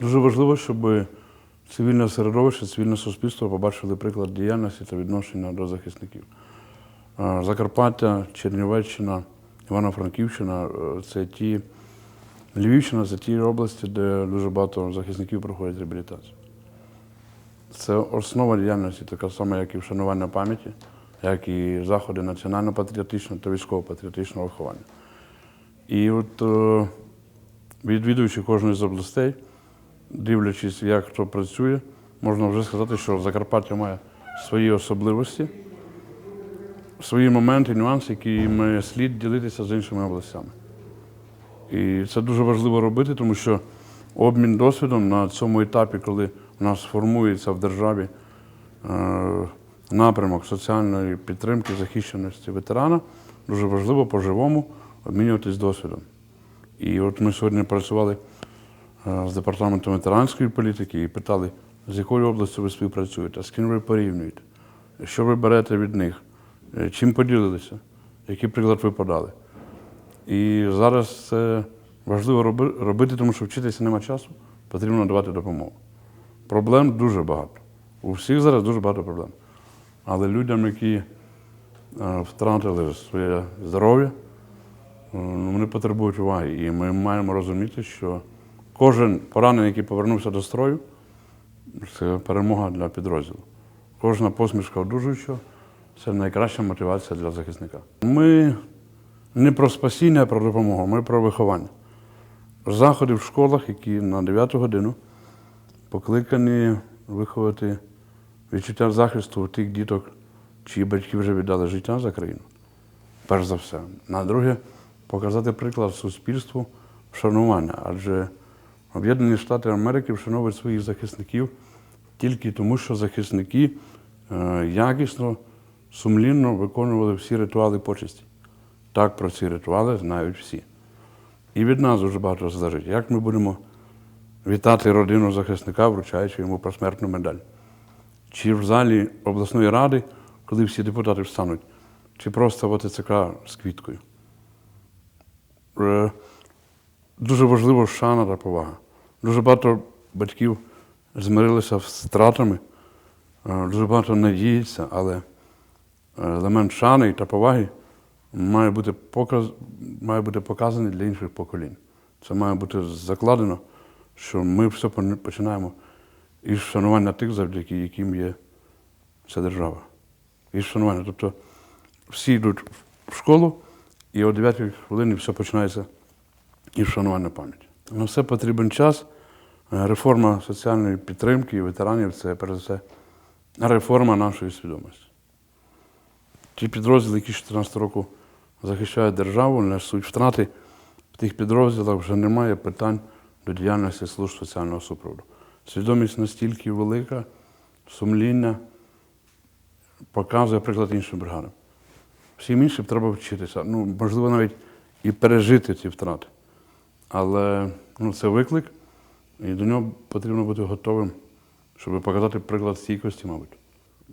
Дуже важливо, щоб цивільне середовище, цивільне суспільство побачили приклад діяльності та відношення до захисників. Закарпаття, Чернівеччина, Івано-Франківщина е, це ті Львівщина це ті області, де дуже багато захисників проходять реабілітацію. Це основа діяльності, така сама, як і вшанування пам'яті, як і заходи національно-патріотичного та військово-патріотичного виховання. І от е, відвідуючи кожну з областей, дивлячись, як хто працює, можна вже сказати, що Закарпаття має свої особливості, свої моменти, нюанси, якими слід ділитися з іншими областями. І це дуже важливо робити, тому що обмін досвідом на цьому етапі, коли у нас формується в державі е, напрямок соціальної підтримки, захищеності ветерана, дуже важливо по-живому обмінюватись досвідом. І от ми сьогодні працювали з департаментом ветеранської політики і питали, з якою областю ви співпрацюєте, з ким ви порівнюєте, що ви берете від них, е, чим поділилися, який приклад ви подали. І зараз це важливо робити, тому що вчитися нема часу, потрібно давати допомогу. Проблем дуже багато. У всіх зараз дуже багато проблем. Але людям, які е, втратили своє здоров'я, е, ну, вони потребують уваги. І ми маємо розуміти, що кожен поранений, який повернувся до строю, це перемога для підрозділу. Кожна посмішка одужуючого це найкраща мотивація для захисника. Ми не про спасіння, а про допомогу, ми про виховання. Заходи в школах, які на 9 годину покликані виховати відчуття захисту у тих діток, чиї батьки вже віддали життя за країну. Перш за все. На друге, показати приклад суспільству вшанування. Адже Об'єднані Штати Америки вшановують своїх захисників тільки тому, що захисники е, якісно, сумлінно виконували всі ритуали почесті. Так про ці ритуали знають всі. І від нас дуже багато залежить, як ми будемо вітати родину захисника, вручаючи йому посмертну медаль. Чи в залі обласної ради, коли всі депутати встануть, чи просто в ОТЦК з квіткою. Е, Дуже важливо шана та повага. Дуже багато батьків змирилися з втратами, е, дуже багато надіється, але елемент шани та поваги має бути, показ, має бути показаний для інших поколінь. Це має бути закладено, що ми все починаємо із вшанування тих, завдяки яким є ця держава. Із вшанування. Тобто всі йдуть в школу, і о 9 хвилині все починається із вшанування пам'яті. На все потрібен час. Е, Реформа соціальної підтримки і ветеранів це перш за все реформа нашої свідомості. Ті підрозділи, які з 2014 року захищають державу, несуть втрати, в тих підрозділах вже немає питань до діяльності служб соціального супроводу. Свідомість настільки велика, сумління показує приклад іншим бригадам. Всім іншим треба вчитися. Ну, можливо, навіть і пережити ці втрати. Але ну, це виклик, і до нього потрібно бути готовим, щоб показати приклад стійкості, мабуть.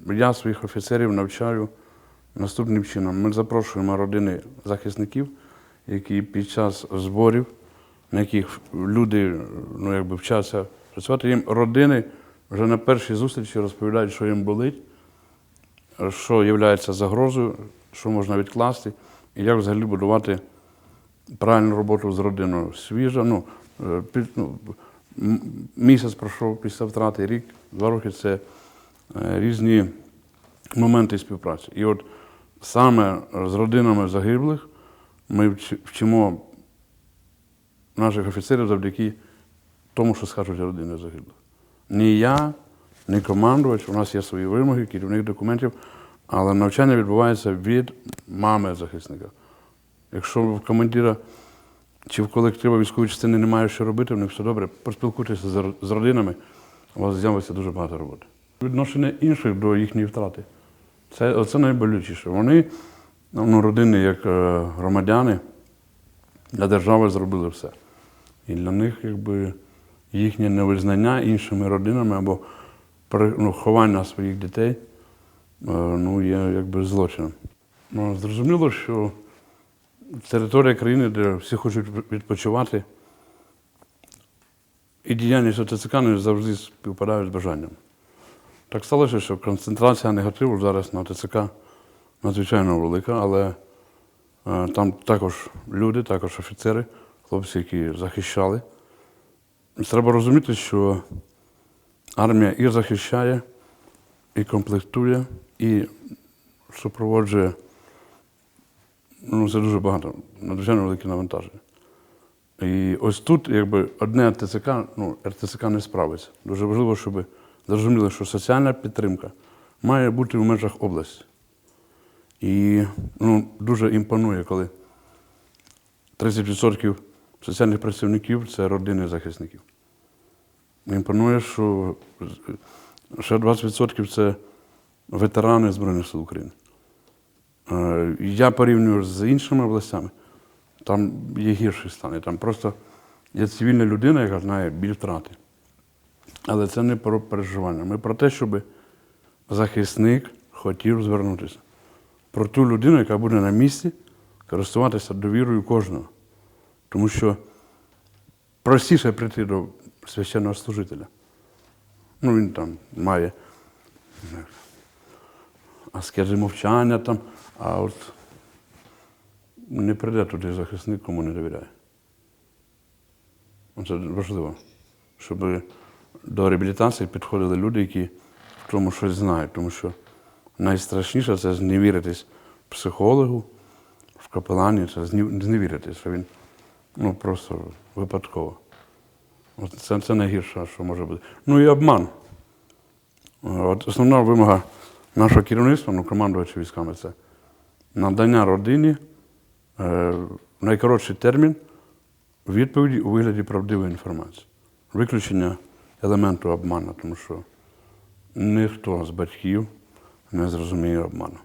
Я своїх офіцерів навчаю наступним чином. Ми запрошуємо родини захисників, які під час зборів, на яких люди ну, якби вчаться працювати, їм родини вже на першій зустрічі розповідають, що їм болить, що є загрозою, що можна відкласти, і як взагалі будувати правильну роботу з родиною. Свіжа, ну, е, під- ну, місяць пройшов після втрати, рік, два роки це е, різні моменти співпраці. І от саме з родинами загиблих ми вчимо наших офіцерів завдяки тому, що скажуть родини загиблих. Ні я, ні командувач, у нас є свої вимоги, керівник документів, але навчання відбувається від мами захисника. Якщо в командира чи в колективу військової частини немає що робити, в них все добре, поспілкуйтеся з родинами, у вас з'явиться дуже багато роботи. Відношення інших до їхньої втрати. Це оце найболючіше. Вони, ну, родини, як е, громадяни, для держави зробили все. І для них якби, їхнє невизнання іншими родинами або ну, ховання своїх дітей е, ну, є якби злочином. Ну, зрозуміло, що територія країни, де всі хочуть відпочивати, і діяльність ОТЦК не завжди співпадають з бажанням. Так сталося, що концентрація негативу зараз на ОТЦК надзвичайно велика, але е, там також люди, також офіцери, хлопці, які захищали. Треба розуміти, що армія і захищає, і комплектує, і супроводжує. Це дуже багато, надзвичайно велике навантаження. І ось тут, якби одне РТЦК, ну, РТЦК не справиться. Дуже важливо, щоб зрозуміли, що соціальна підтримка має бути в межах області. І ну, дуже імпонує, коли 30% соціальних працівників це родини захисників. Імпонує, що ще 20% це ветерани Збройних сил України. Е, Я порівнюю з іншими областями, там є гірший стан. Там просто є цивільна людина, яка знає біль втрати. Але це не про переживання. Ми про те, щоб захисник хотів звернутися. Про ту людину, яка буде на місці користуватися довірою кожного. Тому що простіше прийти до священного служителя. Ну, він там має знаю, аскези мовчання там, а от не прийде туди захисник, кому не довіряє. Це важливо, щоб до реабілітації підходили люди, які в тому щось знають. Тому що найстрашніше це зневіритись психологу, в капелані, це зневіритись, що він ну, просто випадково. Це, це найгірше, що може бути. Ну і обман. От основна вимога нашого керівництва, ну, командуючи військами, це надання родині е, найкоротший термін відповіді у вигляді правдивої інформації. Виключення елементу обману, тому що ніхто з батьків не зрозуміє обману.